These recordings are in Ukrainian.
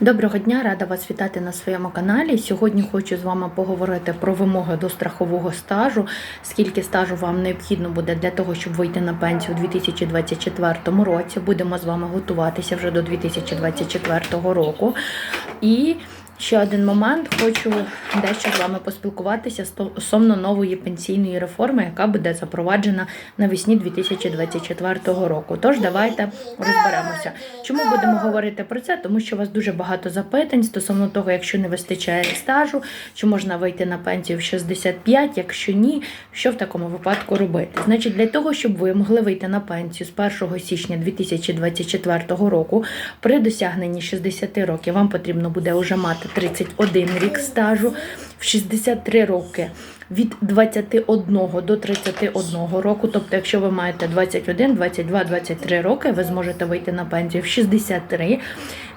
Доброго дня, рада вас вітати на своєму каналі. Сьогодні хочу з вами поговорити про вимоги до страхового стажу. Скільки стажу вам необхідно буде для того, щоб вийти на пенсію у 2024 році. Будемо з вами готуватися вже до 2024 року. І ще один момент, хочу дещо з вами поспілкуватися стосовно нової пенсійної реформи, яка буде запроваджена навесні 2024 року. Тож давайте розберемося. Чому будемо говорити про це? Тому що у вас дуже багато запитань стосовно того, якщо не вистачає стажу, чи можна вийти на пенсію в 65, якщо ні, що в такому випадку робити? Значить, для того, щоб ви могли вийти на пенсію з 1 січня 2024 року, при досягненні 60 років вам потрібно буде вже мати 31 рік стажу, в 63 роки. Від 21 до 31 року, тобто, якщо ви маєте 21, 22, 23 роки, ви зможете вийти на пенсію в 63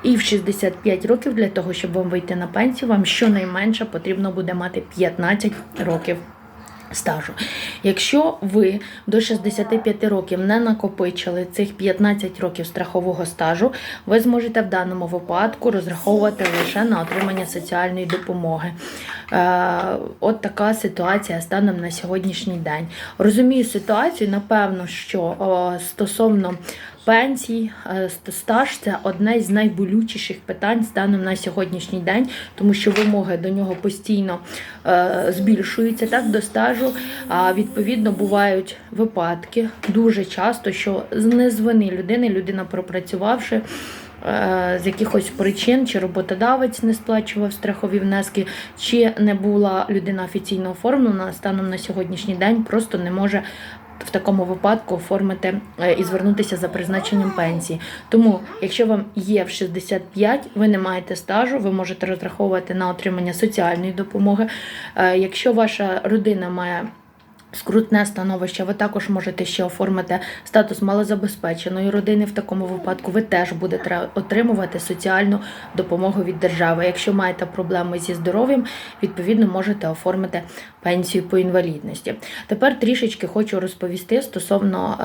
і в 65 років для того, щоб вам вийти на пенсію, вам щонайменше потрібно буде мати 15 років. Стажу. Якщо ви до 65 років не накопичили цих 15 років страхового стажу, ви зможете в даному випадку розраховувати лише на отримання соціальної допомоги. Е, От така ситуація станом на сьогоднішній день. Розумію ситуацію, напевно, що о, стосовно пенсій, е, стаж це одне з найболючіших питань станом на сьогоднішній день, тому що вимоги до нього постійно е, збільшуються так до стажу. А відповідно бувають випадки дуже часто, що з незвини людини, людина пропрацювавши. е, З якихось причин, чи роботодавець не сплачував страхові внески, чи не була людина офіційно оформлена, станом на сьогоднішній день просто не може в такому випадку оформити е, і звернутися за призначенням пенсії. Тому, якщо вам є в 65, ви не маєте стажу, ви можете розраховувати на отримання соціальної допомоги. Е, Якщо ваша родина має Скрутне становище, ви також можете ще оформити статус малозабезпеченої родини. В такому випадку ви теж будете отримувати соціальну допомогу від держави. Якщо маєте проблеми зі здоров'ям, відповідно можете оформити пенсію по інвалідності. Тепер трішечки хочу розповісти стосовно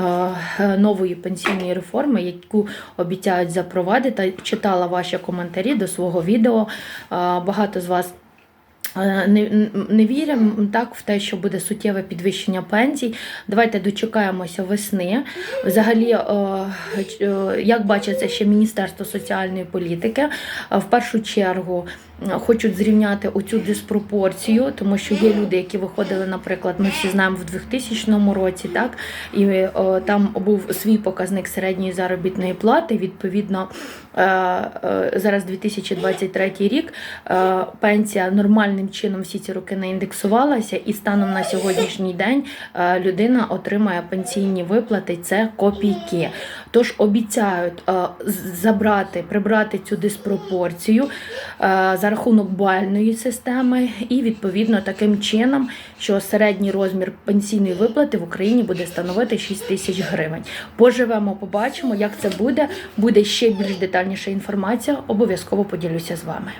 е, нової пенсійної реформи, яку обіцяють запровадити. Читала ваші коментарі до свого відео. Е, багато з вас. Е, Не, не віримо так в те, що буде суттєве підвищення пенсій. Давайте дочекаємося весни. Взагалі, е, е, як бачиться ще Міністерство соціальної політики, в першу чергу хочуть зрівняти оцю диспропорцію, тому що є люди, які виходили, наприклад, ми всі знаємо в 2000 році, так і е, там був свій показник середньої заробітної плати. Відповідно, е, е, зараз 2023 рік е, пенсія нормальним чином всі ці роки не індексувалася, і станом на сьогоднішній день е, людина отримає пенсійні виплати. Це копійки. Тож обіцяють е, забрати, прибрати цю диспропорцію е, за рахунок бальної системи, і відповідно таким чином, що середній розмір пенсійної виплати в Україні буде становити 6 тисяч гривень. Поживемо, побачимо, як це буде. Буде ще більш детальніша інформація. Обов'язково поділюся з вами.